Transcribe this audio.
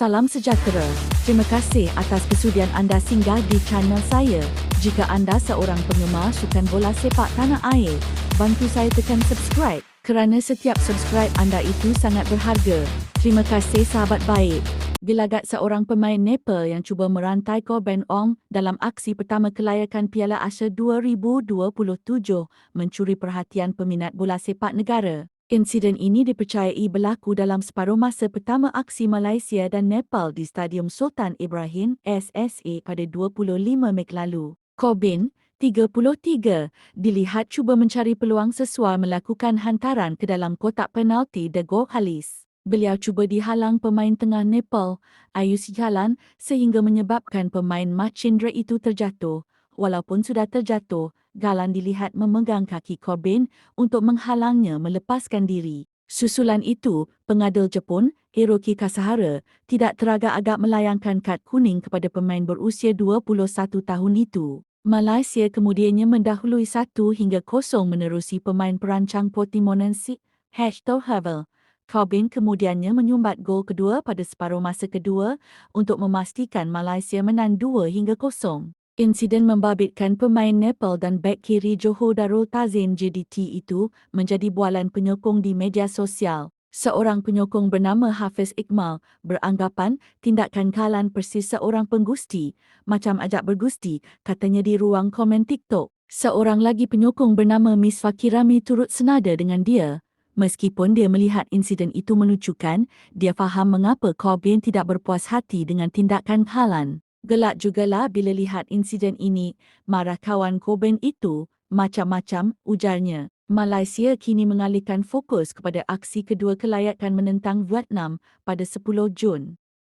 Salam sejahtera. Terima kasih atas kesudian anda singgah di channel saya. Jika anda seorang penggemar sukan bola sepak tanah air, bantu saya tekan subscribe kerana setiap subscribe anda itu sangat berharga. Terima kasih sahabat baik. Gelagat seorang pemain Nepal yang cuba merantai korban Ong dalam aksi pertama kelayakan Piala Asia 2027 mencuri perhatian peminat bola sepak negara. Insiden ini dipercayai berlaku dalam separuh masa pertama aksi Malaysia dan Nepal di Stadium Sultan Ibrahim SSA pada 25 Mei lalu. Corbin, 33, dilihat cuba mencari peluang sesuai melakukan hantaran ke dalam kotak penalti The Go Halis. Beliau cuba dihalang pemain tengah Nepal, Ayus Jalan sehingga menyebabkan pemain Machindra itu terjatuh. Walaupun sudah terjatuh, Galan dilihat memegang kaki Corbin untuk menghalangnya melepaskan diri. Susulan itu, pengadil Jepun, Hiroki Kasahara, tidak teragak-agak melayangkan kad kuning kepada pemain berusia 21 tahun itu. Malaysia kemudiannya mendahului satu hingga kosong menerusi pemain perancang Portimonense, Hector Havel. Corbin kemudiannya menyumbat gol kedua pada separuh masa kedua untuk memastikan Malaysia menang dua hingga kosong. Insiden membabitkan pemain Nepal dan bek kiri Johor Darul Tazim JDT itu menjadi bualan penyokong di media sosial. Seorang penyokong bernama Hafiz Iqmal beranggapan tindakan kalan persis seorang penggusti, macam ajak bergusti, katanya di ruang komen TikTok. Seorang lagi penyokong bernama Miss Fakirami turut senada dengan dia. Meskipun dia melihat insiden itu menunjukkan, dia faham mengapa Corbyn tidak berpuas hati dengan tindakan kalan. Gelak jugalah bila lihat insiden ini, marah kawan Coben itu, macam-macam, ujarnya. Malaysia kini mengalihkan fokus kepada aksi kedua kelayakan menentang Vietnam pada 10 Jun.